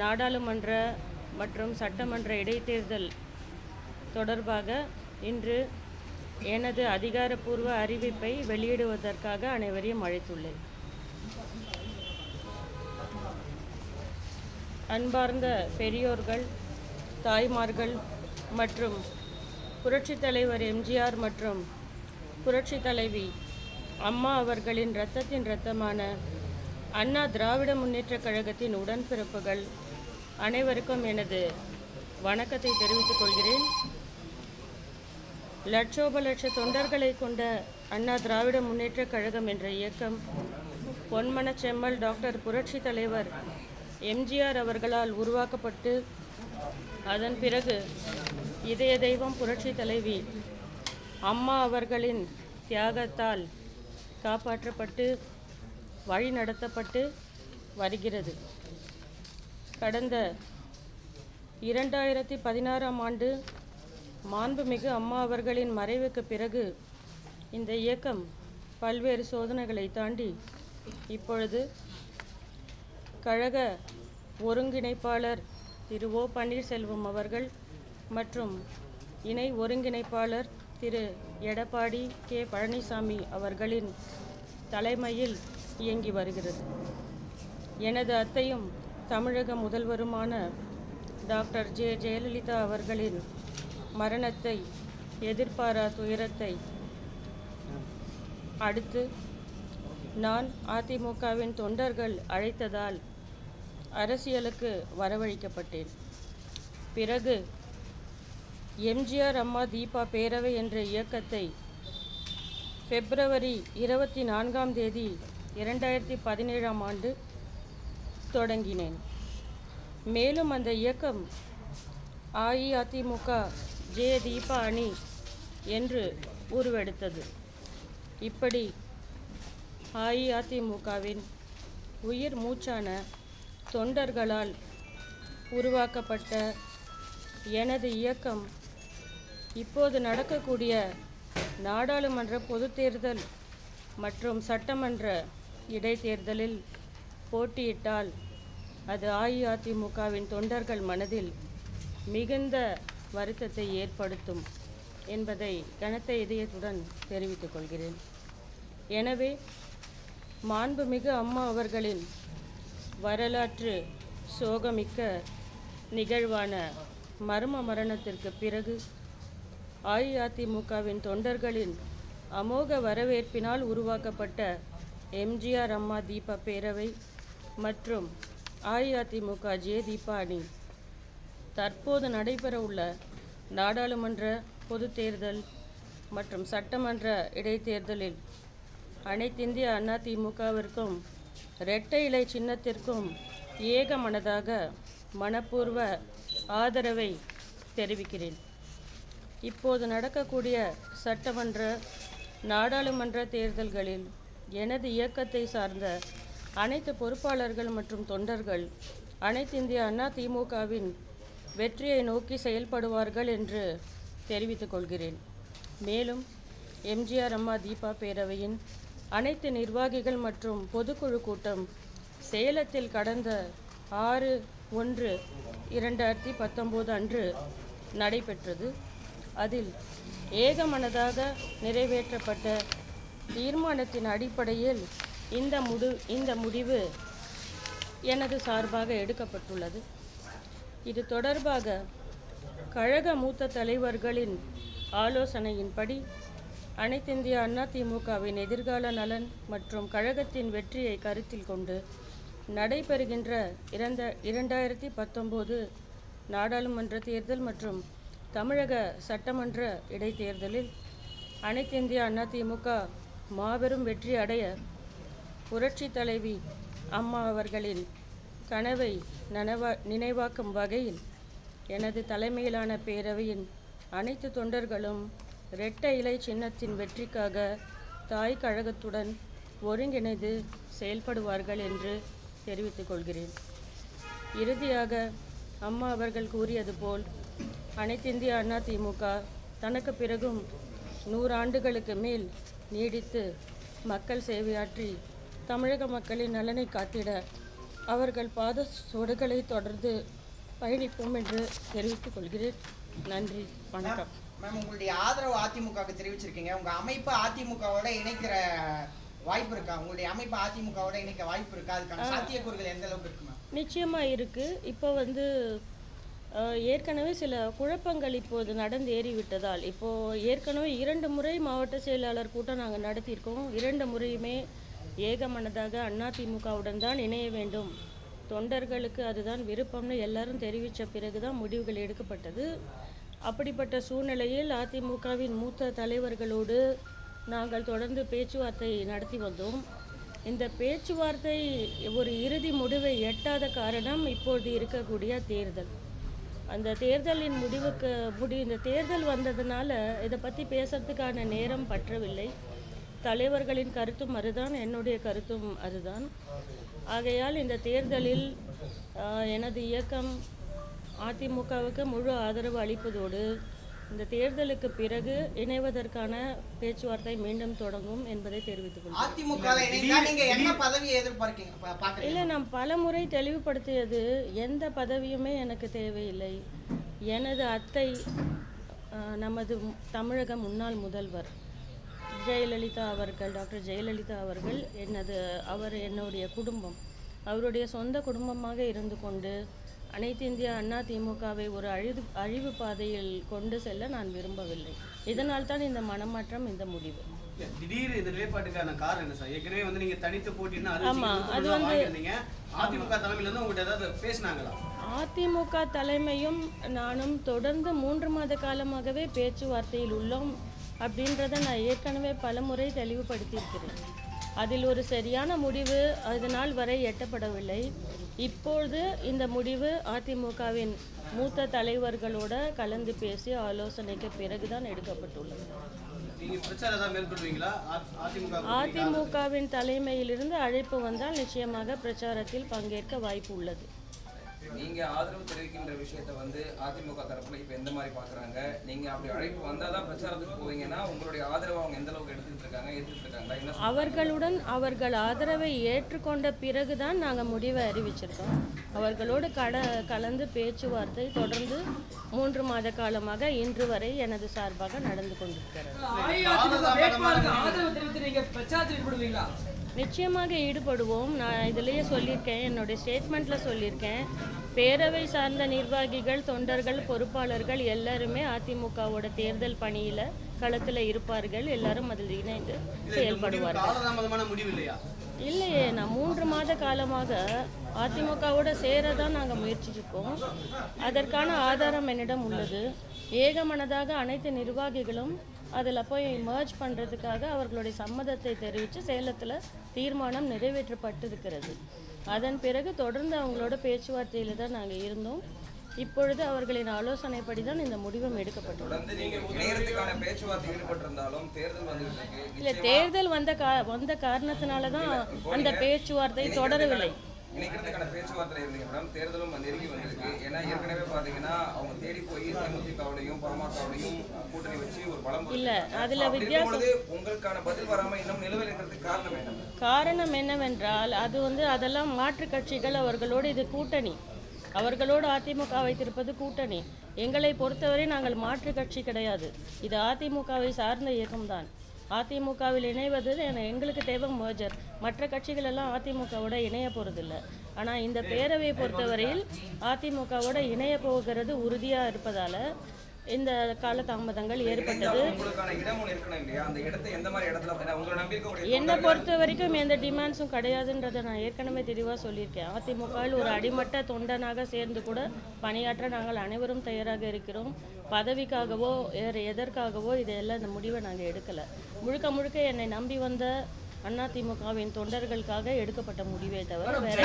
நாடாளுமன்ற மற்றும் சட்டமன்ற இடைத்தேர்தல் தொடர்பாக இன்று எனது அதிகாரப்பூர்வ அறிவிப்பை வெளியிடுவதற்காக அனைவரையும் அழைத்துள்ளேன். அன்பார்ந்த பெரியோர்கள் தாய்மார்கள் மற்றும் புரட்சித் தலைவர் எம்ஜிஆர் மற்றும் புரட்சித் தலைவி அம்மா அவர்களின் இரத்தத்தின் இரத்தமான அண்ணா திராவிட முன்னேற்றக் கழகத்தின் உடன்பிறப்புகள் அனைவருக்கும் எனது வணக்கத்தை தெரிவித்துக் கொள்கிறேன். லட்சோப லட்ச தொண்டர்களை கொண்ட அண்ணா திராவிட முன்னேற்றக் கழகம் என்ற இயக்கம் பொன்மன செம்மல் டாக்டர் புரட்சி தலைவர் எம்ஜிஆர் அவர்களால் உருவாக்கப்பட்டு அதன் பிறகு இதய தெய்வம் புரட்சி தலைவி அம்மா அவர்களின் தியாகத்தால் காப்பாற்றப்பட்டு வழி நடத்தப்பட்டு வருகிறது. கடந்த இரண்டாயிரத்தி பதினாறாம் ஆண்டு மாண்புமிகு அம்மா அவர்களின் மறைவுக்கு பிறகு இந்த இயக்கம் பல்வேறு சோதனைகளை தாண்டி இப்பொழுது கழக ஒருங்கிணைப்பாளர் திரு ஓ பன்னீர்செல்வம் அவர்கள் மற்றும் இணை ஒருங்கிணைப்பாளர் திரு எடப்பாடி கே பழனிசாமி அவர்களின் தலைமையில் இயங்கி வருகிறது. எனது அத்தையும் தமிழக முதல்வருமான டாக்டர் ஜே. ஜெயலலிதா அவர்களின் மரணத்தை எதிர்பாரா துயரத்தை அடுத்து நான் அதிமுகவின் தொண்டர்கள் அழைத்ததால் அரசியலுக்கு வரவழைக்கப்பட்டேன். பிறகு எம்ஜிஆர் அம்மா தீபா பேரவை என்ற இயக்கத்தை பிப்ரவரி இருபத்தி நான்காம் தேதி இரண்டாயிரத்தி பதினேழாம் ஆண்டு தொடங்கினேன். மேலும் அந்த இயக்கம் அஇஅதிமுக ஜே. தீபா அணி என்று உருவெடுத்தது. இப்படி அஇஅதிமுகவின் உயிர் மூச்சான தொண்டர்களால் உருவாக்கப்பட்ட எனது இயக்கம் இப்போது நடக்கக்கூடிய நாடாளுமன்ற பொதுத்தேர்தல் மற்றும் சட்டமன்ற இடைத்தேர்தலில் போட்டியிட்டால் அது அஇஅதிமுகவின் தொண்டர்கள் மனதில் மிகுந்த வருத்தத்தை ஏற்படுத்தும் என்பதை கனத்த இதயத்துடன் தெரிவித்துக் கொள்கிறேன். எனவே மாண்புமிகு அம்மா அவர்களின் வரலாற்று சோகமிக்க நிகழ்வான மர்ம மரணத்திற்கு பிறகு அஇஅதிமுகவின் தொண்டர்களின் அமோக வரவேற்பினால் உருவாக்கப்பட்ட எம்ஜிஆர் அம்மா தீபா பேரவை மற்றும் அஇஅதிமுக ஜே தீபா அணி தற்போது நடைபெறவுள்ள நாடாளுமன்ற பொதுத் தேர்தல் மற்றும் சட்டமன்ற இடைத்தேர்தலில் அனைத்திந்திய அண்ணா திமுகவிற்கும் இரட்டை இலை சின்னத்திற்கும் ஏக மனதாக மனப்பூர்வ ஆதரவை தெரிவிக்கிறேன். இப்போது நடக்கக்கூடிய சட்டமன்ற நாடாளுமன்ற தேர்தல்களில் எனது இயக்கத்தை சார்ந்த அனைத்து பொறுப்பாளர்கள் மற்றும் தொண்டர்கள் அனைத்திந்திய அண்ணா திமுகவின் வெற்றியை நோக்கி செயல்படுவார்கள் என்று தெரிவித்துக் கொள்கிறேன். மேலும் எம்ஜிஆர் அம்மா தீபா பேரவையின் அனைத்து நிர்வாகிகள் மற்றும் பொதுக்குழு கூட்டம் சேலத்தில் கடந்த ஆறு ஒன்று இரண்டாயிரத்தி பத்தொம்போது அன்று நடைபெற்றது. அதில் ஏகமனதாக நிறைவேற்றப்பட்ட தீர்மானத்தின் அடிப்படையில் இந்த முடி இந்த முடிவு எனது சார்பாக எடுக்கப்பட்டுள்ளது. இது தொடர்பாக கழக மூத்த தலைவர்களின் ஆலோசனையின்படி அனைத்திந்திய அண்ணா திமுகவின் எதிர்கால நலன் மற்றும் கழகத்தின் வெற்றியை கருத்தில் கொண்டு நடைபெறுகின்ற இரண்ட இரண்டாயிரத்தி பத்தொம்போது நாடாளுமன்ற தேர்தல் மற்றும் தமிழக சட்டமன்ற இடைத்தேர்தலில் அனைத்திந்திய அண்ணா திமுக மாபெரும் வெற்றி அடைய புரட்சி தலைவி அம்மா அவர்களின் கனவை நனவா நினைவாக்கும் வகையில் எனது தலைமையிலான பேரவையின் அனைத்து தொண்டர்களும் இரட்டை இலை சின்னத்தின் வெற்றிக்காக தாய் கழகத்துடன் ஒருங்கிணைந்து செயல்படுவார்கள் என்று தெரிவித்துக் கொள்கிறேன். இறுதியாக அம்மா அவர்கள் கூறியது போல் அனைத்திந்திய அண்ணா திமுக தனக்கு பிறகும் நூறாண்டுகளுக்கு மேல் நீடித்து மக்கள் சேவையாற்றி தமிழக மக்களின் நலனை காத்திட அவர்கள் பாத சுவடுகளை தொடர்ந்து பயணிப்போம் என்று தெரிவித்துக் கொள்கிறேன். நன்றி வணக்கம். மேம் உங்களுடைய ஆதரவு அதிமுகவுக்கு தெரிவிச்சிருக்கீங்க. உங்க அமைப்பு அதிமுகவோட இணைக்கிற வாய்ப்பு இருக்கா? உங்களுடைய அமைப்பு அதிமுகவோட இணைக்க வாய்ப்பு இருக்கா? அதுக்கான சாத்தியக்கூறுகள் எந்த அளவுக்கு இருக்கு நிச்சயமாக இருக்குது இப்போ வந்து ஏற்கனவே சில குழப்பங்கள் இப்போது நடந்து ஏறிவிட்டதால் இப்போது ஏற்கனவே இரண்டு முறை மாவட்ட செயலாளர் கூட்டம் நாங்கள் நடத்தியிருக்கோம். இரண்டு முறையுமே ஏகமனதாக அதிமுகவுடன் தான் இணைய வேண்டும். தொண்டர்களுக்கு அதுதான் விருப்பம்னு எல்லாரும் தெரிவித்த பிறகு தான் முடிவுகள் எடுக்கப்பட்டது. அப்படிப்பட்ட சூழ்நிலையில் அதிமுகவின் மூத்த தலைவர்களோடு நாங்கள் தொடர்ந்து பேச்சுவார்த்தை நடத்தி வந்தோம். இந்த பேச்சுவார்த்தை ஒரு இறுதி முடிவை எட்டாத காரணம் இப்போது இருக்கக்கூடிய தேர்தல். அந்த தேர்தலின் முடிவுக்கு முடி இந்த தேர்தல் வந்ததுனால இதை பற்றி பேசுறதுக்கான நேரம் பற்றவில்லை. தலைவர்களின் கருத்தும் அதுதான் என்னுடைய கருத்தும் அதுதான். ஆகையால் இந்த தேர்தலில் எனது இயக்கம் அதிமுகவுக்கு முழு ஆதரவு அளிப்பதோடு இந்த தேர்தலுக்கு பிறகு இணைவதற்கான பேச்சுவார்த்தை மீண்டும் தொடங்கும் என்பதை தெரிவித்துக் இல்லை நான் பல முறை தெளிவுபடுத்தியது எந்த பதவியுமே எனக்கு தேவையில்லை. எனது அத்தை நமது தமிழக முன்னாள் முதல்வர் ஜெயலலிதா அவர்கள் டாக்டர் ஜெயலலிதா அவர்கள் எனது அவர் என்னுடைய குடும்பம் அவருடைய சொந்த குடும்பமாக இருந்து கொண்டு அனைத்து இந்திய அண்ணா திமுகவை ஒரு அழிவு அழிவு பாதையில் கொண்டு செல்ல நான் விரும்பவில்லை. இதனால் தான் இந்த மனமாற்றம் இந்த முடிவு. திடீர் இந்த நிலைப்பாட்டுக்கான காரணம் என்ன சார்? ஏற்கனவே வந்து நீங்க தனித்து போட்டினா ஆமா, அது வந்து- அதிமுக தலைமையில இருந்து உங்கள்கிட்ட ஏதாவது பேசினாங்களா? அதிமுக தலைமையும் நானும் தொடர்ந்து மூன்று மாத காலமாகவே பேச்சுவார்த்தையில் உள்ளோம் அப்படின்றத நான் ஏற்கனவே பல முறை தெளிவுபடுத்தியிருக்கிறேன். அதில் ஒரு சரியான முடிவு அது நாள் வரை எட்டப்படவில்லை. இப்பொழுது இந்த முடிவு அதிமுகவின் மூத்த தலைவர்களோட கலந்து பேசி ஆலோசனைக்கு பிறகுதான் எடுக்கப்பட்டுள்ளது. அதிமுகவின் தலைமையிலிருந்து அழைப்பு வந்தால் நிச்சயமாக பிரச்சாரத்தில் பங்கேற்க வாய்ப்பு உள்ளது. நீங்க ஆதரவு தெரிவிக்கின்ற விஷயத்தை வந்து அதிமுக தரப்புல இப்ப எந்த மாதிரி பாக்குறாங்க? நீங்க அப்படி அழைப்பு வந்தாதான் பிரச்சாரத்துக்கு போவீங்கன்னா உங்களுடைய ஆதரவு அவங்க எந்த அளவுக்கு எடுத்துட்டு இருக்காங்க எடுத்துட்டு இருக்காங்களா? அவர்களுடன் அவர்கள் ஆதரவை ஏற்றுக்கொண்ட பிறகுதான் நாங்கள் முடிவை அறிவிச்சிருக்கோம். அவர்களோடு கட கலந்து பேச்சுவார்த்தை தொடர்ந்து மூன்று மாத காலமாக இன்று வரை எனது சார்பாக நடந்து கொண்டிருக்கிறது. நிச்சயமாக ஈடுபடுவோம். நான் இதிலேயே சொல்லியிருக்கேன் என்னுடைய ஸ்டேட்மெண்ட்டில் சொல்லியிருக்கேன். பேரவை சார்ந்த நிர்வாகிகள் தொண்டர்கள் பொறுப்பாளர்கள் எல்லாருமே அதிமுகவோட தேர்தல் பணியில் களத்தில் இருப்பார்கள். எல்லாரும் அதில் இணைந்து செயல்படுவார்கள். இல்லையே நான் மூன்று மாத காலமாக அதிமுகவோட சேர தான் நாங்கள் முயற்சிச்சிருக்கோம். அதற்கான ஆதாரம் என்னிடம் உள்ளது. ஏகமனதாக அனைத்து நிர்வாகிகளும் அதில் போய் மர்ஜ் பண்ணுறதுக்காக அவர்களுடைய சம்மதத்தை தெரிவித்து சேலத்தில் தீர்மானம் நிறைவேற்றப்பட்டிருக்கிறது. அதன் பிறகு தொடர்ந்து அவங்களோட பேச்சுவார்த்தையில் தான் நாங்கள் இருந்தோம். இப்பொழுது அவர்களின் ஆலோசனைப்படி தான் இந்த முடிவும் எடுக்கப்பட்டுள்ளது இல்லை தேர்தல் வந்த கா வந்த காரணத்தினால தான் அந்த பேச்சுவார்த்தை தொடரவில்லை. இணைக்கிறதுக்கான பேச்சுவார்த்தை இருந்தீங்க மேடம் தேர்தலும் நெருங்கி வந்திருக்கு. ஏன்னா ஏற்கனவே பாத்தீங்கன்னா அவங்க தேடி போய் தேமுதிகவுடையும் பாமகவுடையும் கூட்டணி வச்சு ஒரு பலம் இல்ல. அதுல வித்தியாசம் உங்களுக்கான பதில் வராம இன்னும் நிலுவையில் இருக்கிறதுக்கு காரணம் என்ன காரணம் என்னவென்றால் அது வந்து அதெல்லாம் மாற்றுக் கட்சிகள் அவர்களோடு இது கூட்டணி. அவர்களோடு அதிமுக வைத்திருப்பது கூட்டணி. எங்களை பொறுத்தவரை நாங்கள் மாற்றுக் கட்சி கிடையாது. இது அதிமுகவை சார்ந்த இயக்கம்தான் அதிமுகவில் இணைவது எங்களுக்கு தேவை மேஜர் மற்ற கட்சிகள் எல்லாம் அதிமுகவோட இணைய போறதில்ல. ஆனால் இந்த பேரவையை பொறுத்தவரையில் அதிமுகவோட இணைய போகிறது உறுதியாக இருப்பதால இந்த ஏற்பட்டது. உங்களை நம்பி இருக்கக்கூடிய என்னை பொறுத்த வரைக்கும் எந்த டிமாண்ட்ஸும் கிடையாதுன்றதை நான் ஏற்கனவே தெளிவாக சொல்லியிருக்கேன். அதிமுகவில் ஒரு அடிமட்ட தொண்டனாக சேர்ந்து கூட பணியாற்ற நாங்கள் அனைவரும் தயாராக இருக்கிறோம். பதவிக்காகவோ வேறு எதற்காகவோ இதெல்லாம் இந்த முடிவை நாங்கள் எடுக்கலை. முழுக்க முழுக்க என்னை நம்பி வந்த அதிமுகவின் தொண்டர்களுக்காக எடுக்கப்பட்ட முடிவே தவிர வேற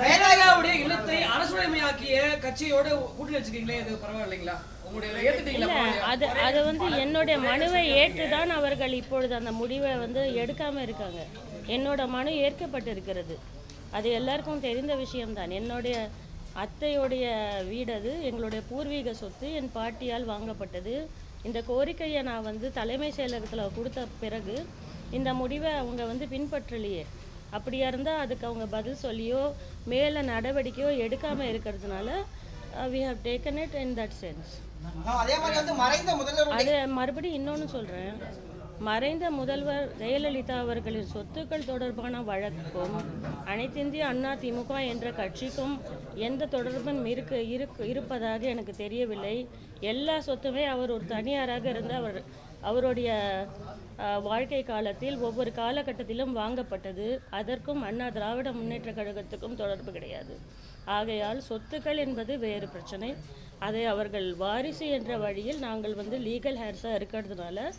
ஜெயலலிதாவுடைய இல்லத்தை அரசுடைமையாக்கிய கட்சியோட கூட்டணி வச்சுக்கீங்களே இது பரவாயில்லைங்களா? உங்களுடைய ஏத்துட்டீங்களா இல்லை அது அது வந்து என்னுடைய மனுவை ஏற்று தான் அவர்கள் இப்பொழுது அந்த முடிவை வந்து எடுக்காமல் இருக்காங்க. என்னோட மனு ஏற்கப்பட்டிருக்கிறது. அது எல்லாருக்கும் தெரிந்த விஷயம்தான். என்னுடைய அத்தையுடைய வீடு அது. எங்களுடைய பூர்வீக சொத்து என் பாட்டியால் வாங்கப்பட்டது. இந்த கோரிக்கையை நான் வந்து தலைமை செயலகத்தில் கொடுத்த பிறகு இந்த முடிவை அவங்க வந்து பின்பற்றலையே. அப்படியா இருந்தால் அதுக்கு அவங்க பதில் சொல்லியோ மேலே நடவடிக்கையோ எடுக்காமல் இருக்கிறதுனால we have taken it in that sense ma'am, அதே மாதிரி வந்து மறைந்த முதல்வருடைய அது மறுபடியும் இன்னொன்று சொல்கிறேன் மறைந்த முதல்வர் ஜெயலலிதா அவர்களின் சொத்துக்கள் தொடர்பான வழக்கும் அனைத்திந்திய அண்ணா திமுக என்ற கட்சிக்கும் எந்த தொடர்பும் இருக்கு இருக்கு இருப்பதாக எனக்கு தெரியவில்லை. எல்லா சொத்துமே அவர் ஒரு தனியாராக இருந்து அவர் அவருடைய வாழ்க்கை காலத்தில் ஒவ்வொரு காலகட்டத்திலும் வாங்கப்பட்டது. அதற்கும் அண்ணா திராவிட முன்னேற்ற கழகத்துக்கும் தொடர்பு கிடையாது. ஆகையால் சொத்துக்கள் என்பது வேறு பிரச்சனை. அதை அவர்கள் வாரிசு என்ற வழியில் நாங்கள் வந்து லீகல் ஹேர்ஸாக இருக்கிறதுனால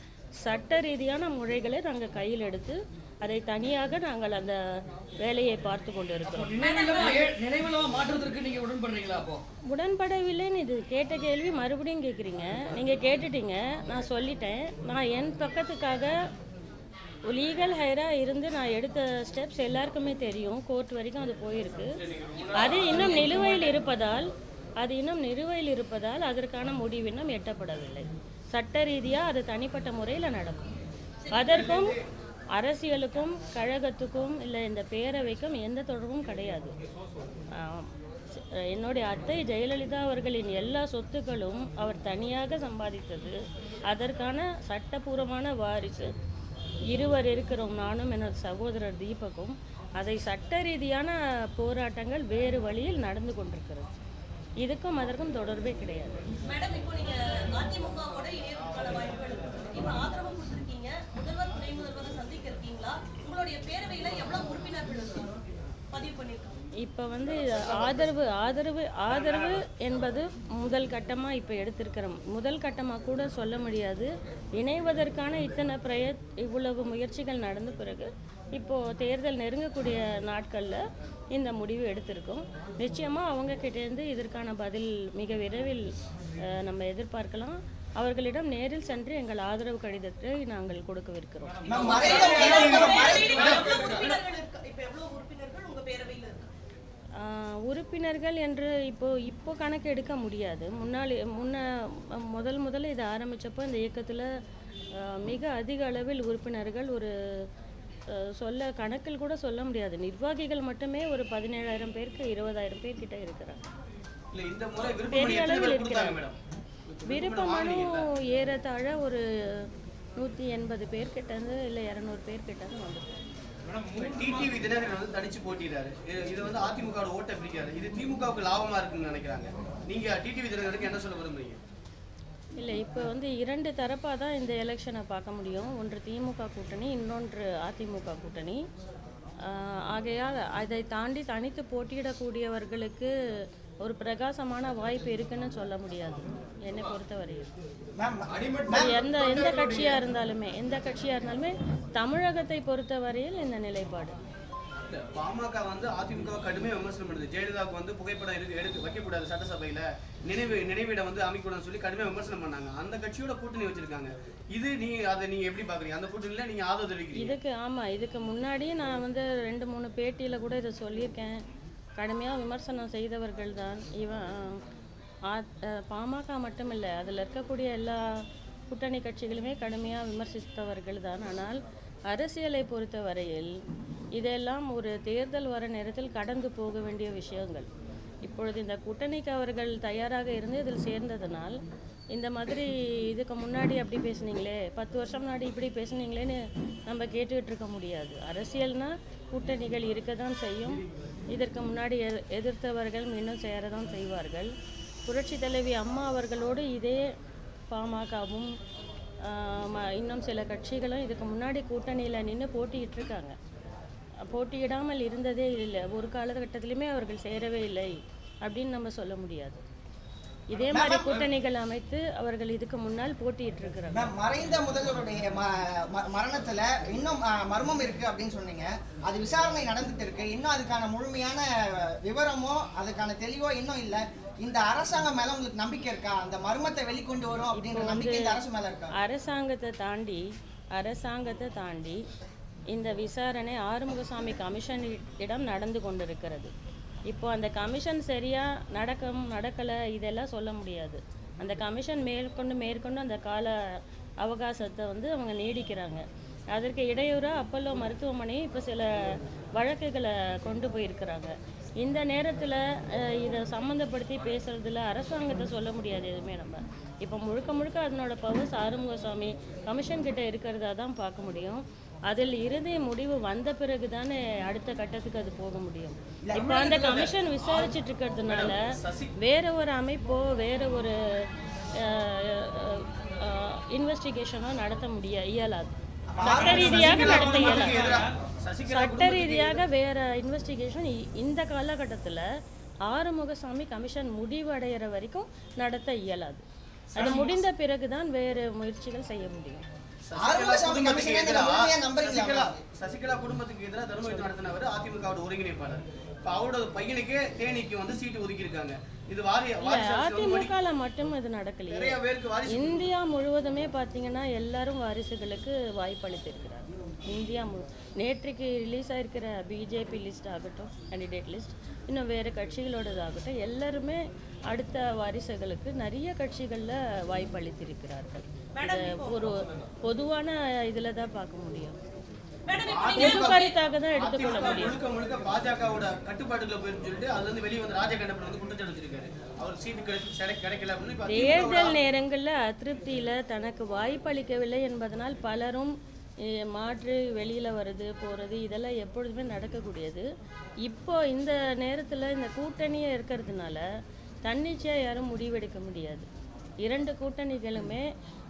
சட்ட ரீதியான முறைகளை நாங்கள் கையில் எடுத்து அதை தனியாக நாங்கள் அந்த வேலையை பார்த்து கொண்டு இருக்கிறோம் உடன்படவில்லைன்னு இது கேட்ட கேள்வி மறுபடியும் கேட்குறீங்க நீங்கள் கேட்டுட்டீங்க நான் சொல்லிட்டேன். நான் என் பக்கத்துக்காக லீகல் ஹையராக இருந்து நான் எடுத்த ஸ்டெப்ஸ் எல்லாருக்குமே தெரியும். கோர்ட் வரைக்கும் அது போயிருக்கு. அது இன்னும் நிலுவையில் இருப்பதால் அது இன்னும் நிலுவையில் இருப்பதால் அதற்கான முடிவு இன்னும் எட்டப்படவில்லை. சட்ட ரீதியாக அது தனிப்பட்ட முறையில் நடக்கும். அதற்கும் அரசியலுக்கும் கழகத்துக்கும் இல்லை இந்த பேரவைக்கும் எந்த தொடர்பும் கிடையாது. என்னுடைய அத்தை ஜெயலலிதா அவர்களின் எல்லா சொத்துக்களும் அவர் தனியாக சம்பாதித்தது. அதற்கான சட்டபூர்வமான வாரிசு. இருவர் இருக்கிறோம் நானும் எனது சகோதரர் தீபக்கும். அதை சட்ட ரீதியான போராட்டங்கள் வேறு வழியில் நடந்து கொண்டிருக்கிறது. இதுக்கும் அதற்கும் தொடர்பே கிடையாது. மேடம் இப்போ நீங்க அதிமுகவோட இணையத்துக்கான வாய்ப்புகள் இருக்கு. இப்ப ஆதரவு கொடுத்திருக்கீங்க. முதல்வர் துணை முதல்வரை சந்திக்க இருக்கீங்களா உங்களுடைய பேரவையில எவ்வளவு உறுப்பினர்கள் இருக்காங்க? பதிவு பண்ணிருக்காங்க இப்போ வந்து ஆதரவு ஆதரவு ஆதரவு என்பது முதல் கட்டமாக இப்போ எடுத்திருக்கிறோம். முதல் கட்டமாக கூட சொல்ல முடியாது. இணைவதற்கான இத்தனை பிரய இவ்வளவு முயற்சிகள் நடந்த பிறகு இப்போது தேர்தல் நெருங்கக்கூடிய நாட்களில் இந்த முடிவு எடுத்திருக்கோம். நிச்சயமாக அவங்க கிட்டேருந்து இதற்கான பதில் மிக விரைவில் நம்ம எதிர்பார்க்கலாம். அவர்களிடம் நேரில் சென்று எங்கள் ஆதரவு கடிதத்தை நாங்கள் கொடுக்கவிருக்கிறோம். உறுப்பினர்கள் என்று இப்போ இப்போ கணக்கு எடுக்க முடியாது. முன்னாள் முன்ன முதல் முதல்ல இது ஆரம்பித்தப்போ இந்த இயக்கத்தில் மிக அதிக அளவில் உறுப்பினர்கள் ஒரு சொல்ல கணக்கில் கூட சொல்ல முடியாது. நிர்வாகிகள் மட்டுமே ஒரு பதினேழாயிரம் பேருக்கு இருபதாயிரம் பேர் கிட்ட இருக்கிறாங்க பெரிய அளவில் இருக்கிறாங்க. விருப்ப மனு ஏறத்தாழ ஒரு நூற்றி எண்பது பேர் கிட்ட இருந்து இல்லை இரநூறு பேர் கிட்ட இருந்து வந்திருக்கு. டிடிவி தினகரன் வந்து தனிச்சு போட்டிடுறாரு. இது- இது வந்து அதிமுக ஓட்டை பிடிக்காது. இது திமுகவுக்கு லாபமா இருக்குன்னு நினைக்கிறாங்க. நீங்க டிடிவி தினகரனுக்கு என்ன சொல்ல விரும்புறீங்க? இல்லை இப்போ வந்து இரண்டு தரப்பாக தான் இந்த எலெக்ஷனை பார்க்க முடியும். ஒன்று திமுக கூட்டணி இன்னொன்று அதிமுக கூட்டணி. ஆகையால் அதை தாண்டி தனித்து போட்டியிடக்கூடியவர்களுக்கு ஒரு பிரகாசமான வாய்ப்பு இருக்குன்னு சொல்ல முடியாது. என்னை பொறுத்தவரையில். எந்த எந்த கட்சியாக இருந்தாலுமே எந்த கட்சியாக இருந்தாலுமே தமிழகத்தை பொறுத்தவரையில் இந்த நிலைப்பாடு. பாமக வந்து அதிமுக கடுமையா விமர்சனம் பண்ணுது. ஜெயலலிதாவுக்கு வந்து புகைப்படம் எடுத்து வைக்கக்கூடாது சட்டசபையில. நினைவு நினைவிடம் வந்து அமைக்கக்கூடாதுன்னு சொல்லி கடுமையாக விமர்சனம் பண்ணாங்க. அந்த கட்சியோட கூட்டணி வச்சிருக்காங்க. இது நீங்க அதை நீங்க எப்படி பாக்குறீங்க? அந்த கூட்டணியில நீங்க ஆதரவு தெரிவிக்கிறீங்க? இதுக்கு ஆமா இதுக்கு முன்னாடி நான் வந்து ரெண்டு மூணு பேட்டியில கூட இதை சொல்லியிருக்கேன். கடுமையாக விமர்சனம் செய்தவர்கள் தான். இவன் பாமக மட்டும் இல்லை அதில் இருக்கக்கூடிய எல்லா கூட்டணி கட்சிகளுமே கடுமையாக விமர்சித்தவர்கள் தான். ஆனால் அரசியலை பொறுத்த வரையில் இதெல்லாம் ஒரு தேர்தல் வர நேரத்தில் கடந்து போக வேண்டிய விஷயங்கள். இப்பொழுது இந்த கூட்டணிக்கு அவர்கள் தயாராக இருந்து இதில் சேர்ந்ததனால் இந்த மாதிரி இதுக்கு முன்னாடி அப்படி பேசுனீங்களே பத்து வருஷம் முன்னாடி இப்படி பேசுனீங்களேன்னு நம்ம கேட்டுக்கிட்டு இருக்க முடியாது. அரசியல்னா கூட்டணிகள் இருக்க தான் செய்யும். இதற்கு முன்னாடி எ எதிர்த்தவர்கள் இன்னும் சேர தான் செய்வார்கள். புரட்சி தலைவி அம்மா அவர்களோடு இதே பாமகவும் ம- இன்னும் சில கட்சிகளும் இதுக்கு முன்னாடி கூட்டணியில் நின்று போட்டிகிட்டு இருக்காங்க போட்டியிடாமல் இருந்ததே இல்லை. ஒரு காலகட்டத்திலுமே அவர்கள் சேரவே இல்லை அப்படின்னு நம்ம சொல்ல முடியாது. இதே மாதிரி கூட்டணிகள் அமைத்து அவர்கள் இதுக்கு முன்னால் போட்டியிட்டு இருக்கிறாங்க மறைந்த முதல்வருடைய மரணத்துல இன்னும் மர்மம் இருக்கு அப்படின்னு சொன்னீங்க. அது விசாரணை நடந்துட்டு இருக்கு. இன்னும் அதுக்கான முழுமையான விவரமோ அதுக்கான தெளிவோ இன்னும் இல்ல. இந்த அரசாங்கம் மேல உங்களுக்கு நம்பிக்கை இருக்கா? அந்த மர்மத்தை வெளிக்கொண்டு வரும் அப்படின்ற நம்பிக்கை இந்த அரசு மேல இருக்கா? அரசாங்கத்தை தாண்டி அரசாங்கத்தை தாண்டி இந்த விசாரணை ஆறுமுகசாமி கமிஷன் இடம் நடந்து கொண்டிருக்கிறது. இப்போ அந்த கமிஷன் சரியாக நடக்கும் நடக்கலை இதெல்லாம் சொல்ல முடியாது. அந்த கமிஷன் மேற்கொண்டு மேற்கொண்டு அந்த கால அவகாசத்தை வந்து அவங்க நீடிக்கிறாங்க. அதற்கு இடையூறாக அப்பல்லோ மருத்துவமனை இப்போ சில வழக்குகளை கொண்டு போயிருக்கிறாங்க. இந்த நேரத்தில் இதை சம்மந்தப்படுத்தி பேசுறதுல அரசாங்கத்தை சொல்ல முடியாது எதுவுமே நம்ம. இப்போ முழுக்க முழுக்க அதனோட பவர்ஸ் ஆறுமுகசாமி கமிஷன் கிட்ட இருக்கிறதா தான் பார்க்க முடியும். அதில் இறுதி முடிவு வந்த பிறகு தானே அடுத்த கட்டத்துக்கு அது போக முடியும். இப்போ அந்த கமிஷன் விசாரிச்சுட்டு இருக்கிறதுனால வேற ஒரு அமைப்போ வேற ஒரு இன்வெஸ்டிகேஷனோ நடத்த முடிய இயலாது. சட்ட ரீதியாக நடத்த இயலாது. சட்ட ரீதியாக வேற இன்வெஸ்டிகேஷன் இந்த காலகட்டத்தில் ஆறுமுகசாமி கமிஷன் முடிவடைகிற வரைக்கும் நடத்த இயலாது. அது முடிந்த பிறகுதான் வேறு முயற்சிகள் செய்ய முடியும். சசிகலா குடும்பத்துக்கு எதிராக தர்ம யுத்தம் நடத்தினவர் அதிமுகவோட ஒருங்கிணைப்பாளர். இப்ப அவரோட பையனுக்கே தேனிக்கு வந்து சீட்டு ஒதுக்கி இருக்காங்க அதிமுகல மட்டும் இது நடக்கலையே. இந்தியா முழுவதுமே பார்த்தீங்கன்னா எல்லாரும் வாரிசுகளுக்கு வாய்ப்பளித்திருக்கிறார் இந்தியா முழு நேற்றைக்கு ரிலீஸ் ஆயிருக்கிற பிஜேபி லிஸ்ட் ஆகட்டும் கேண்டிடேட் லிஸ்ட் இன்னும் வேறு கட்சிகளோடதாகட்டும் எல்லாருமே அடுத்த வாரிசுகளுக்கு நிறைய கட்சிகளில் வாய்ப்பளித்திருக்கிறார்கள் ஒரு பொதுவான இதில் தான் பார்க்க முடியும். கருத்தாக தான் எடுத்துக்கொள்ள முடியும். முழுக்க முழுக்க பாஜகவோட கட்டுப்பாட்டுக்குள்ள போயிருந்து சொல்லிட்டு அதுல இருந்து வெளியே வந்து ராஜகண்டப்பன் வந்து குற்றச்சாட்டு வச்சிருக்காரு. அவர் சீட்டு கிடைச்சு கிடை- கிடைக்கல அப்படின்னு இப்ப தேர்தல் நேரங்களில் அதிருப்தியில் தனக்கு வாய்ப்பளிக்கவில்லை என்பதனால் பலரும் மாற்று வெளியில் வருது போகிறது இதெல்லாம் எப்பொழுதுமே நடக்கக்கூடியது. இப்போ இந்த நேரத்தில் இந்த கூட்டணியே இருக்கிறதுனால தன்னிச்சையாக யாரும் முடிவெடுக்க முடியாது. இரண்டு கூட்டணிகளுமே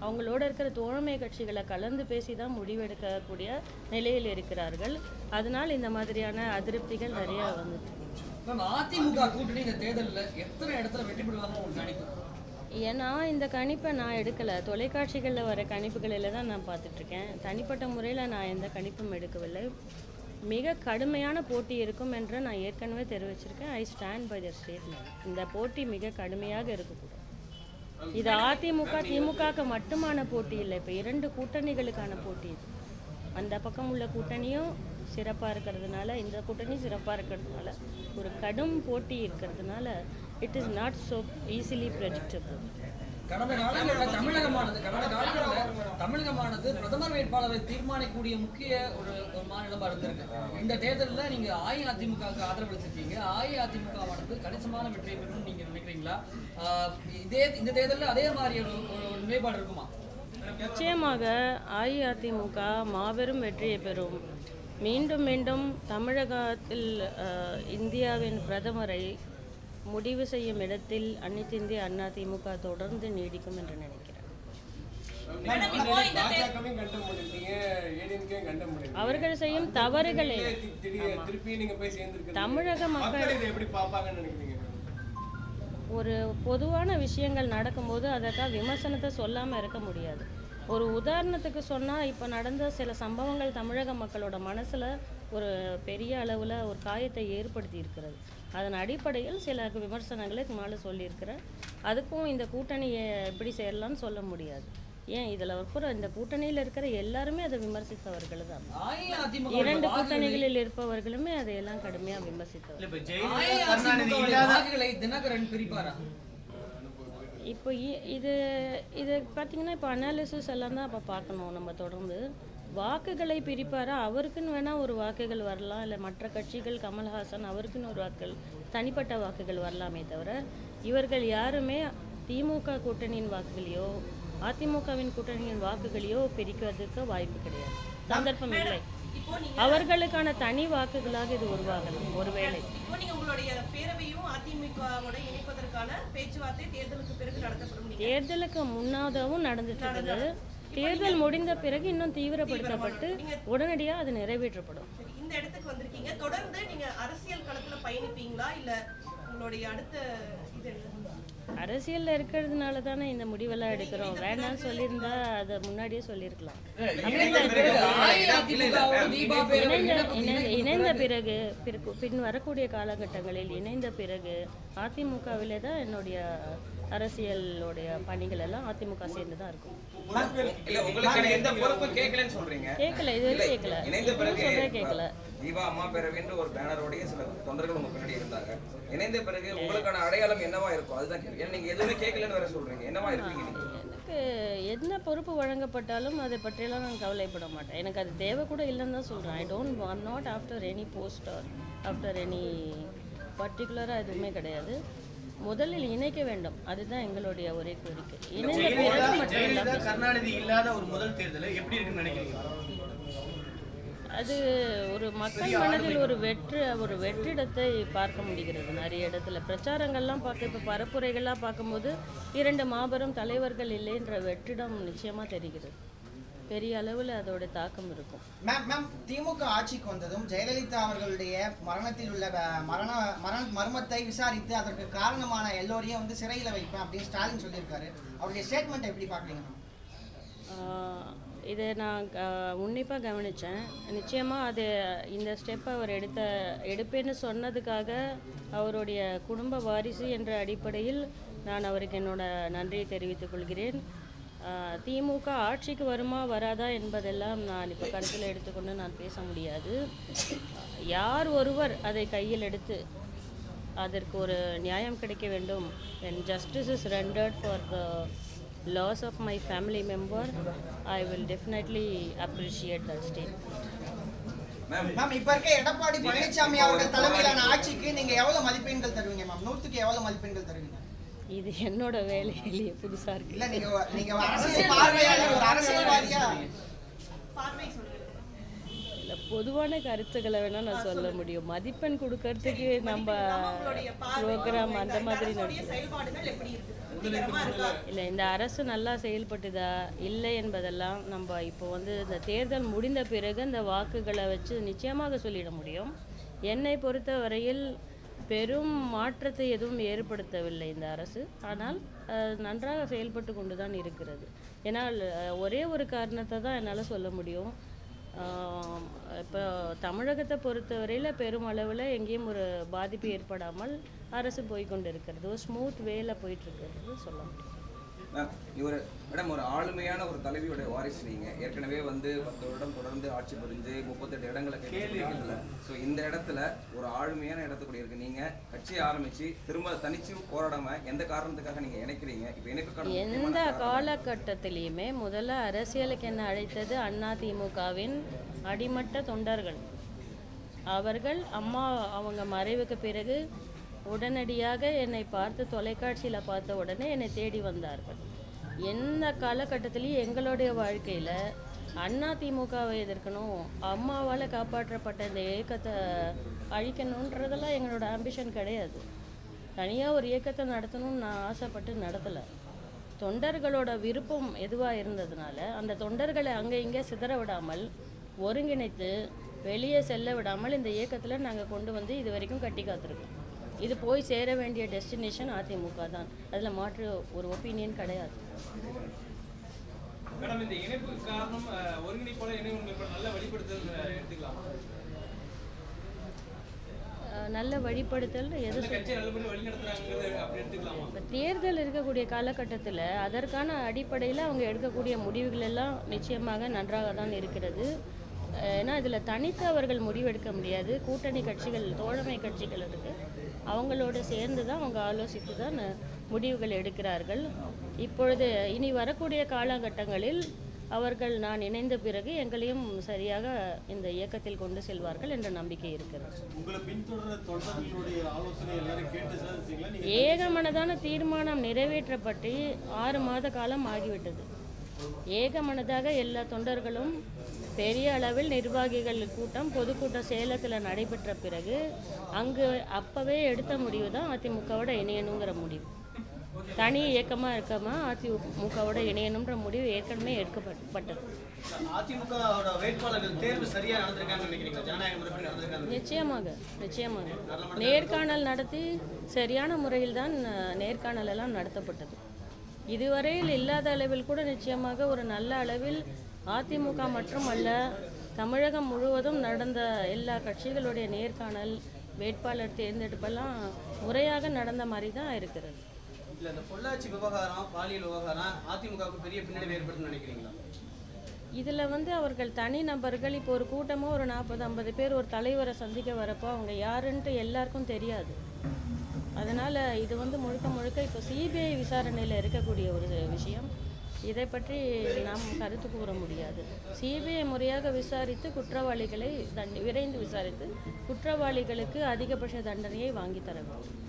அவங்களோட இருக்கிற தோழமை கட்சிகளை கலந்து பேசி தான் முடிவெடுக்கக்கூடிய நிலையில் இருக்கிறார்கள். அதனால் இந்த மாதிரியான அதிருப்திகள் நிறையா வந்துட்டு அதிமுக கூட்டணி இந்த தேர்தல்ல எத்தனை இடத்துல வெற்றி பெறுவாங்க ஏன்னா இந்த கணிப்பை நான் எடுக்கலை. தொலைக்காட்சிகளில் வர கணிப்புகளில் தான் நான் பார்த்துட்ருக்கேன் தனிப்பட்ட முறையில் நான் எந்த கணிப்பும் எடுக்கவில்லை. மிக கடுமையான போட்டி இருக்கும் என்று நான் ஏற்கனவே தெரிவிச்சிருக்கேன். I stand by the statement இந்த போட்டி மிக கடுமையாக இருக்கக்கூடும். இது அதிமுக திமுகக்கு மட்டுமான போட்டி இல்லை. இப்போ இரண்டு கூட்டணிகளுக்கான போட்டி இது. அந்த பக்கம் உள்ள கூட்டணியும் சிறப்பாக இருக்கிறதுனால இந்த கூட்டணி சிறப்பாக இருக்கிறதுனால ஒரு கடும் போட்டி இருக்கிறதுனால it is not so easily predictable கடந்த காலங்களில் தமிழகமானது கடந்த காலங்களில் தமிழகமானது பிரதமர் வேட்பாளரை தீர்மானிக்கக்கூடிய முக்கிய ஒரு ஒரு மாநிலமா இருந்திருக்கு. இந்த தேர்தலில் நீங்கள் அஇஅதிமுகவுக்கு ஆதரவளிச்சிருக்கீங்க அஇஅதிமுகவானது கணிசமான வெற்றியை பெறும் நீங்கள் நினைக்கிறீங்களா? இதே இந்த தேர்தலில் அதே மாதிரி ஒரு ஒரு நிலைப்பாடு இருக்குமா? நிச்சயமாக அஇஅதிமுக மாபெரும் வெற்றியை பெறும். மீண்டும் மீண்டும் தமிழகத்தில் இந்தியாவின் பிரதமரை முடிவு செய்யும் இடத்தில் அனைத்து இந்திய அண்ணா திமுக தொடர்ந்து நீடிக்கும் என்று நினைக்கிறேன். அவர்கள் செய்யும் தவறுகளை. திடீர் திருப்பி நீங்க போய் சேர்ந்துருக்கீங்க தமிழக மக்கள் மக்கள் இதை எப்படி பார்ப்பாங்கன்னு நினைக்கிறீங்க ஒரு பொதுவான விஷயங்கள் நடக்கும்போது அதற்காக விமர்சனத்தை சொல்லாமல் இருக்க முடியாது. ஒரு உதாரணத்துக்கு சொன்னால் இப்போ நடந்த சில சம்பவங்கள் தமிழக மக்களோட மனசில் ஒரு பெரிய அளவில் ஒரு காயத்தை ஏற்படுத்தி இருக்கிறது. அதன் அடிப்படையில் சில விமர்சனங்களை மேலே சொல்லியிருக்கிறேன் அதுக்கும் இந்த கூட்டணியை எப்படி செய்யலாம்னு சொல்ல முடியாது. ஏன் இதில் இருக்கிற இந்த கூட்டணியில் இருக்கிற எல்லாருமே அதை விமர்சித்தவர்கள் தான். இரண்டு கூட்டணிகளில் இருப்பவர்களுமே அதையெல்லாம் கடுமையாக விமர்சித்தவர் இ- இது இது பார்த்தீங்கன்னா இப்போ அனாலிசிஸ் எல்லாம் தான் அப்போ பார்க்கணும் நம்ம தொடர்ந்து. வாக்குகளை பிரிப்பாரா? அவருக்குன்னு வேணால் ஒரு வாக்குகள் வரலாம். இல்லை மற்ற கட்சிகள் கமல்ஹாசன் அவருக்குன்னு ஒரு வாக்குகள் தனிப்பட்ட வாக்குகள் வரலாமே தவிர இவர்கள் யாருமே திமுக கூட்டணியின் வாக்குகளையோ அதிமுகவின் கூட்டணியின் வாக்குகளையோ பிரிக்கிறதுக்கு வாய்ப்பு கிடையாது. சந்தர்ப்பம் இல்லை. அவர்களுக்கான தனி வாக்குகளாக இது உருவாகலாம் ஒருவேளை. தேர்தலுக்கு முன்னாதாவும் நடந்துட்டு இருக்குது தேர்தல் முடிந்த பிறகு இன்னும் தீவிரப்படுத்தப்பட்டு உடனடியாக அது நிறைவேற்றப்படும். இந்த இடத்துக்கு வந்திருக்கீங்க. தொடர்ந்து நீங்க அரசியல் களத்துல பயணிப்பீங்களா? இல்ல உங்களுடைய அடுத்த இது? அரசியல்ல இருக்கிறதுனால தானே இந்த முடிவெல்லாம் எடுக்கிறோம். வேண்டாம்னு சொல்லியிருந்தா அதை முன்னாடியே சொல்லியிருக்கலாம். இணைந்த பிறகு பின் வரக்கூடிய காலகட்டங்களில் இணைந்த பிறகு அதிமுகவிலே தான் என்னுடைய அரசியலோடைய பணிகள் எல்லாம் அதிமுக சேர்ந்து தான் இருக்கும். கேட்கல இது வரைக்கும் கேட்கல. இணைந்த பிறகு சொல்றே கேட்கல. தீபா அம்மா பேரவைன்ற ஒரு பேனரோடய சில தொண்டர்கள் உங்க பின்னாடி இருந்தாங்க. இணைந்த பிறகு உங்களுக்கான அடையாளம் என்னவா இருக்கும்? அதுதான் கேள்வி. ஏன்னா நீங்க எதுவுமே கேட்கலன்னு வேற சொல்றீங்க. என்னவா இருப்பீங்க எனக்கு என்ன பொறுப்பு வழங்கப்பட்டாலும் அதை பற்றியெல்லாம் நான் கவலைப்பட மாட்டேன். எனக்கு அது தேவை கூட இல்லைன்னு தான் சொல்கிறேன் I don't I'm not after any post or after any பர்டிகுலராக எதுவுமே கிடையாது. முதலில் இணைக்க வேண்டும். அதுதான் எங்களுடைய ஒரே கோரிக்கை. இணைந்த பிறகு கருணாநிதி இல்லாத ஒரு முதல் தேர்தல் எப்படி இருக்குன்னு நினைக்கிறீங்க? அது ஒரு மக்கள் மனதில் ஒரு வெற்று ஒரு வெற்றிடத்தை பார்க்க முடிகிறது. நிறைய இடத்துல பிரச்சாரங்கள்லாம் பார்க்க இப்போ பரப்புரைகள்லாம் பார்க்கும்போது இரண்டு மாபெரும் தலைவர்கள் இல்லைன்ற வெற்றிடம் நிச்சயமாக தெரிகிறது. பெரிய அளவில் அதோட தாக்கம் இருக்கும். மேம் மேம் திமுக ஆட்சிக்கு வந்ததும் ஜெயலலிதா அவர்களுடைய மரணத்தில் உள்ள மரண மரண மர்மத்தை விசாரித்து அதற்கு காரணமான எல்லோரையும் வந்து சிறையில் வைப்பேன் அப்படின்னு ஸ்டாலின் சொல்லியிருக்காரு. அவருடைய ஸ்டேட்மெண்ட் எப்படி பார்க்குறீங்க இதை நான் உன்னிப்பாக கவனித்தேன் நிச்சயமாக அது இந்த ஸ்டெப் அவர் எடுத்த எடுப்பேன்னு சொன்னதுக்காக அவருடைய குடும்ப வாரிசு என்ற அடிப்படையில் நான் அவருக்கு என்னோட நன்றியை தெரிவித்துக் கொள்கிறேன். திமுக ஆட்சிக்கு வருமா வராதா என்பதெல்லாம் நான் இப்போ கருத்தில் எடுத்துக்கொண்டு நான் பேச முடியாது. யார் ஒருவர் அதை கையில் எடுத்து அதற்கு ஒரு நியாயம் கிடைக்க வேண்டும். When justice is rendered for loss of my family member i will definitely appreciate that statement. Ma'am இப்ப இருக்க எடப்பாடி பழனிசாமி அவர்கள் தலைமையிலான ஆட்சிக்கு நீங்க எவ்வளவு மதிப்பெண்கள் தருவீங்க மேம் நூற்றுக்கு எவ்வளவு மதிப்பெண்கள் தருவீங்க? இது என்னோட வேலையிலேயே புதுசா இருக்கு. இல்ல நீங்க நீங்க அரசியல் பார்வையாளர் ஒரு அரசியல்வாதியா? பார்வை பொதுவான கருத்துக்களை வேணா நான் சொல்ல முடியும். மதிப்பெண் கொடுக்கறதுக்கு நம்ம ப்ரோக்ராம் அந்த மாதிரி அரசுடைய நடக்கும் செயல்பாடுகள் எப்படி இருக்கு? வெற்றிகரமா இருக்கா? இல்லை இந்த அரசு நல்லா செயல்பட்டுதா? இல்லை என்பதெல்லாம் நம்ம இப்போ வந்து இந்த தேர்தல் முடிந்த பிறகு அந்த வாக்குகளை வச்சு நிச்சயமாக சொல்லிட முடியும். என்னை பொறுத்த வரையில் பெரும் மாற்றத்தை எதுவும் ஏற்படுத்தவில்லை இந்த அரசு. ஆனால் நன்றாக செயல்பட்டு கொண்டு தான் இருக்கிறது ஏன்னால் ஒரே ஒரு காரணத்தை தான் என்னால் சொல்ல முடியும். இப்போ தமிழகத்தை பொறுத்தவரையில் பெருமளவில் எங்கேயும் ஒரு பாதிப்பு ஏற்படாமல் அரசு போய்கொண்டு இருக்கிறது ஒரு ஸ்மூத் வேல போயிட்டு இருக்கிறது சொல்ல முடியும் இவர் மேடம் ஒரு ஆளுமையான ஒரு தலைவியோட வாரிசு நீங்க. ஏற்கனவே வந்து பத்து வருடம் தொடர்ந்து ஆட்சி புரிஞ்சு முப்பத்தெட்டு இடங்களை கேட்கல. ஸோ இந்த இடத்துல ஒரு ஆளுமையான இடத்துக்குள்ள இருக்கு. நீங்க கட்சியை ஆரம்பிச்சு திரும்ப தனிச்சு போராடாம எந்த காரணத்துக்காக நீங்க இணைக்கிறீங்க? இப்போ இணைப்புக்கான எந்த காலகட்டத்திலையுமே முதல்ல அரசியலுக்கு என்ன அழைத்தது? அண்ணா திமுகவின் அடிமட்ட தொண்டர்கள். அவர்கள் அம்மா அவங்க மறைவுக்கு பிறகு உடனடியாக என்னை பார்த்து தொலைக்காட்சியில் பார்த்த உடனே என்னை தேடி வந்தார்கள். எந்த காலகட்டத்திலையும் எங்களுடைய வாழ்க்கையில் அண்ணா திமுகவை எதிர்க்கணும் அம்மாவால் காப்பாற்றப்பட்ட இந்த இயக்கத்தை அழிக்கணுன்றதெல்லாம் எங்களோட ஆம்பிஷன் கிடையாது. தனியாக ஒரு இயக்கத்தை நடத்தணும்னு நான் ஆசைப்பட்டு நடத்தலை. தொண்டர்களோட விருப்பம் எதுவாக இருந்ததுனால அந்த தொண்டர்களை அங்கே இங்கே சிதற விடாமல் ஒருங்கிணைத்து வெளியே செல்ல விடாமல் இந்த இயக்கத்தில் நாங்கள் கொண்டு வந்து இது வரைக்கும் கட்டி காத்திருக்கோம். இது போய் சேர வேண்டிய டெஸ்டினேஷன் அதிமுக தான். அதில் மாற்று ஒரு ஒப்பீனியன் கிடையாது. நல்ல வழிபடுத்தல் எது தேர்தல் இருக்கக்கூடிய காலகட்டத்தில் அதற்கான அடிப்படையில் அவங்க எடுக்கக்கூடிய முடிவுகள் எல்லாம் நிச்சயமாக நன்றாக தான் இருக்கிறது. ஏன்னா இதில் தனித்து அவர்கள் முடிவெடுக்க முடியாது. கூட்டணி கட்சிகள் தோழமை கட்சிகள் இருக்கு. அவங்களோட சேர்ந்து தான் அவங்க ஆலோசித்து தான் முடிவுகள் எடுக்கிறார்கள். இப்பொழுது இனி வரக்கூடிய காலகட்டங்களில் அவர்கள் நான் இணைந்த பிறகு எங்களையும் சரியாக இந்த இயக்கத்தில் கொண்டு செல்வார்கள் என்ற நம்பிக்கை இருக்கிறது. ஏகமனதான தீர்மானம் நிறைவேற்றப்பட்டு ஆறு மாத காலம் ஆகிவிட்டது. ஏகமனதாக எல்லா தொண்டர்களும் பெரிய அளவில் நிர்வாகிகள் கூட்டம் பொதுக்கூட்டம் சேலத்தில் நடைபெற்ற பிறகு அங்கு அப்போவே எடுத்த முடிவு தான் அதிமுகவோட இணையணுங்கிற முடிவு. தனி இயக்கமாக இருக்காம அதிமுகவோட இணையணுன்ற முடிவு ஏற்கனவே எடுக்கப்பட்டது. நிச்சயமாக நிச்சயமாக. நேர்காணல் நடத்தி சரியான முறையில் தான் நேர்காணல் எல்லாம் நடத்தப்பட்டது. இதுவரையில் இல்லாத அளவில் கூட நிச்சயமாக ஒரு நல்ல அளவில் அதிமுக மட்டுமல்ல தமிழகம் முழுவதும் நடந்த எல்லா கட்சிகளுடைய நேர்காணல் வேட்பாளர் தேர்ந்தெடுப்பெல்லாம் முறையாக நடந்த மாதிரி தான் இருக்கிறது. இல்ல இந்த பொள்ளாச்சி விவகாரம் பாலியல் விவகாரம் அதிமுகவுக்கு பெரிய பின்னடைவு ஏற்படுத்தும்னு நினைக்கிறீங்களா? இதில் வந்து அவர்கள் தனி நபர்கள் இப்போ ஒரு கூட்டமோ ஒரு நாற்பது ஐம்பது பேர் ஒரு தலைவரை சந்திக்க வரப்போ அவங்க யாருன்ட்டு எல்லாருக்கும் தெரியாது. அதனால் இது வந்து முழுக்க முழுக்க இப்போ சிபிஐ விசாரணையில் இருக்கக்கூடிய ஒரு விஷயம். இதை பற்றி நாம் கருத்து கூற முடியாது சிபிஐ முறையாக விசாரித்து குற்றவாளிகளை தண்டி விரைந்து விசாரித்து குற்றவாளிகளுக்கு அதிகபட்ச தண்டனையை வாங்கி தர வேண்டும்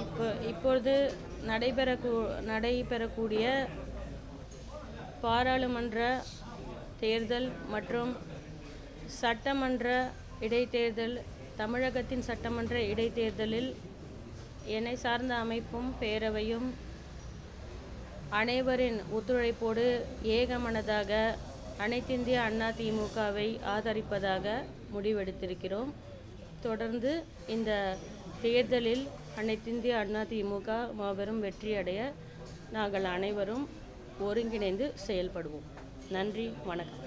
இப்போ இப்பொழுது நடைபெறக்கூ நடைபெறக்கூடிய பாராளுமன்ற தேர்தல் மற்றும் சட்டமன்ற இடைத்தேர்தல் தமிழகத்தின் சட்டமன்ற இடைத்தேர்தலில் என்னை சார்ந்த அமைப்பும் பேரவையும் அனைவரின் ஒத்துழைப்போடு ஏகமனதாக அனைத்திந்திய அண்ணா திமுகவை ஆதரிப்பதாக முடிவெடுத்திருக்கிறோம். தொடர்ந்து இந்த தேர்தலில் அனைத்திந்திய அண்ணா திமுக மாபெரும் வெற்றியடைய நாங்கள் அனைவரும் ஒருங்கிணைந்து செயல்படுவோம். நன்றி வணக்கம்.